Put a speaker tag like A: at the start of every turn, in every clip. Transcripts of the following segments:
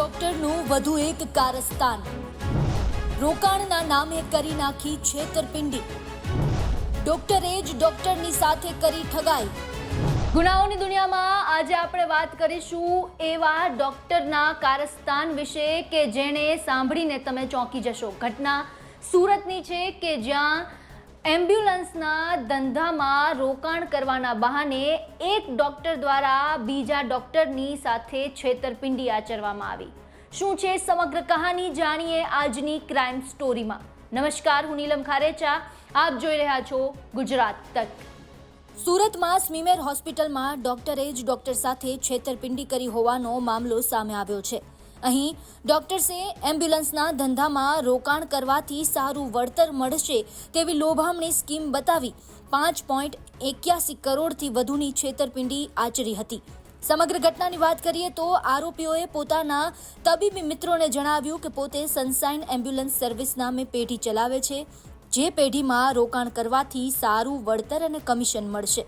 A: ડોક્ટરનું વધુ એક કારસ્તાન. રોકાણના નામે કરી નાખી છેતરપિંડી. ડોક્ટરે જ ડોક્ટરની સાથે કરી ઠગાઈ. ગુનાઓની દુનિયામાં આજે આપણે વાત કરીશું એવા ડોક્ટરના કારસ્તાન વિશે કે જેણે સાંભળીને તમે ચોંકી જશો. ઘટના સુરતની છે કે જ્યાં એમ્બ્યુલન્સના ધંધામાં રોકાણ કરવાના બહાને એક ડોક્ટર દ્વારા બીજા ડોક્ટરની સાથે છેતરપિંડી આચરવામાં આવી. શું છે સમગ્ર કહાની જાણીએ આજની ક્રાઇમ સ્ટોરીમાં. નમસ્કાર, હું નીલમ ખારેચા. આપ જોઈ રહ્યા છો ગુજરાત તક. સુરતમાં સ્મીમેર હોસ્પિટલમાં ડોક્ટરે જ ડોક્ટર સાથે છેતરપિંડી કરી હોવાનો મામલો સામે આવ્યો છે. અહીં ડોક્ટર્સે એમ્બ્યુલન્સના ધંધામાં રોકાણ કરવાથી સારું વળતર મળશે તેવી લોભામણી સ્કીમ બતાવી પાંચ પોઈન્ટ એક્યાસી કરોડથી વધુની છેતરપિંડી આચરી હતી. સમગ્ર ઘટનાની વાત કરીએ તો આરોપીઓએ પોતાના તબીબી મિત્રોને જણાવ્યું કે પોતે સનસાઇન એમ્બ્યુલન્સ સર્વિસ નામે પેઢી ચલાવે છે. જે પેઢીમાં રોકાણ કરવાથી સારું વળતર અને કમિશન મળશે.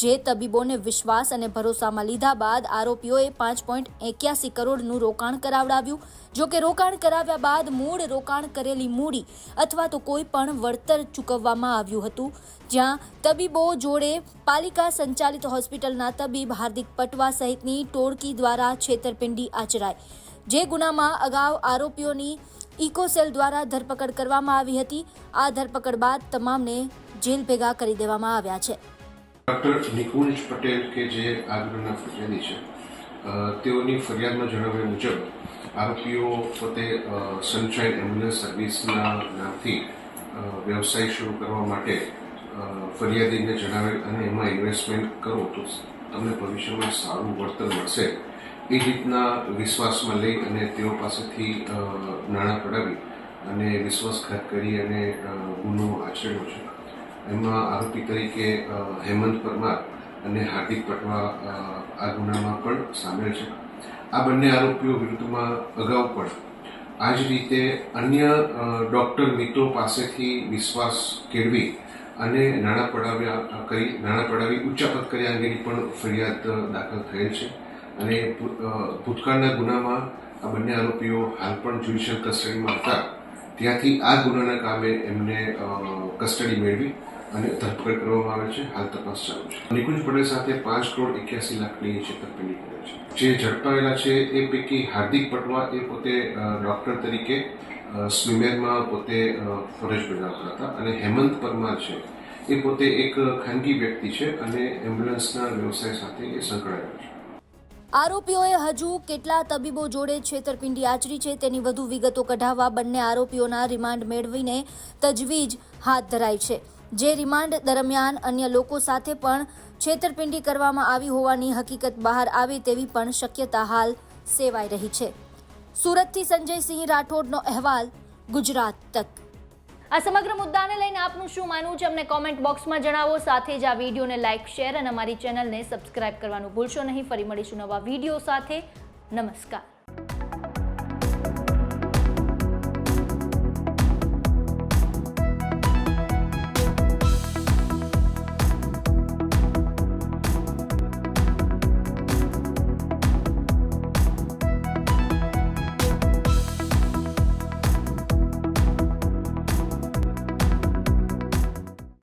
A: જે તબીબોને વિશ્વાસ અને ભરોસામાં લીધા બાદ આરોપીઓએ પાંચ પોઈન્ટ એક્યાસી કરોડનું રોકાણ કરાવડાવ્યું. જો કે રોકાણ કરાવ્યા બાદ મૂળ રોકાણ કરેલી મૂડી અથવા તો કોઈ પણ વળતર ચૂકવવામાં આવ્યું હતું. જ્યાં તબીબો જોડે પાલિકા સંચાલિત હોસ્પિટલના તબીબ હાર્દિક પટવા સહિતની ટોળકી દ્વારા છેતરપિંડી આચરાઈ. જે ગુનામાં અગાઉ આરોપીઓની ઇકોસેલ દ્વારા ધરપકડ કરવામાં આવી હતી. આ ધરપકડ બાદ તમામને જેલ ભેગા કરી દેવામાં આવ્યા છે.
B: ડૉક્ટર નિકુંજ પટેલ કે જે આગ્રહના ફરિયાદી છે તેઓની ફરિયાદમાં જણાવ્યા મુજબ આરોપીઓ પોતે સનશાઇન એમ્બ્યુલન્સ સર્વિસના નામથી વ્યવસાય શરૂ કરવા માટે ફરિયાદીને જણાવેલ અને એમાં ઇન્વેસ્ટમેન્ટ કરો તો તમને ભવિષ્યમાં સારું વળતર મળશે. એ રીતના વિશ્વાસમાં લઈ અને તેઓ પાસેથી નાણાં પડાવી અને વિશ્વાસઘાત કરી અને ગુનો આચર્યો છે. એમાં આરોપી તરીકે હેમંત પરમાર અને હાર્દિક પટવા આ ગુનામાં પણ સામેલ છે. આ બંને આરોપીઓ વિરુદ્ધમાં અગાઉ પણ આ જ રીતે અન્ય ડૉક્ટર મિત્રો પાસેથી વિશ્વાસ કેળવી અને નાણાં પડાવ્યા કરી, નાણાં પડાવી ઉચ્ચાપત કર્યા અંગેની પણ ફરિયાદ દાખલ થયેલ છે. અને ભૂતકાળના ગુનામાં આ બંને આરોપીઓ હાલ પણ જ્યુડિશિયલ કસ્ટડીમાં હતા. ત્યાંથી આ ગુનાના કામે એમને કસ્ટડી મેળવી. અને ધરપકડ કરવામાં આવે છે. હાલ તપાસ ચાલુ છે. નિકુંજ પટેલ સાથે પાંચ કરોડ એક્યાસી લાખની છેતરપિંડી કરે છે. જે ઝડપાયેલા છે એ પૈકી હાર્દિક પટવા એ પોતે ડૉક્ટર તરીકે સ્વિમેરમાં પોતે ફરજ બજાવતા હતા અને હેમંત પરમાર છે એ પોતે એક ખાનગી વ્યક્તિ છે અને એમ્બ્યુલન્સના વ્યવસાય સાથે એ સંકળાયેલો છે.
A: આરોપીઓએ હજુ કેટલા તબીબો જોડે છેતરપિંડી આચરી છે તેની વધુ વિગતો કઢાવવા બંને આરોપીઓના રિમાન્ડ મેળવીને તજવીજ હાથ ધરાઈ છે. જે રિમાન્ડ દરમિયાન અન્ય લોકો સાથે પણ છેતરપિંડી કરવામાં આવી હોવાની હકીકત બહાર આવે તેવી પણ શક્યતા હાલ સેવાઈ રહી છે. સુરતથી સંજયસિંહ રાઠોડનો અહેવાલ, ગુજરાત તક. આ સમગ્ર મુદ્દાને લઈને આપનું શું માનવું છે? અમને કોમેન્ટ બોક્સમાં જણાવો. સાથે જ આ વિડીયોને લાઇક શેર અને અમારી ચેનલને સબસ્ક્રાઇબ કરવાનું ભૂલશો નહીં. ફરી મળીશું નવા વીડિયો સાથે. નમસ્કાર.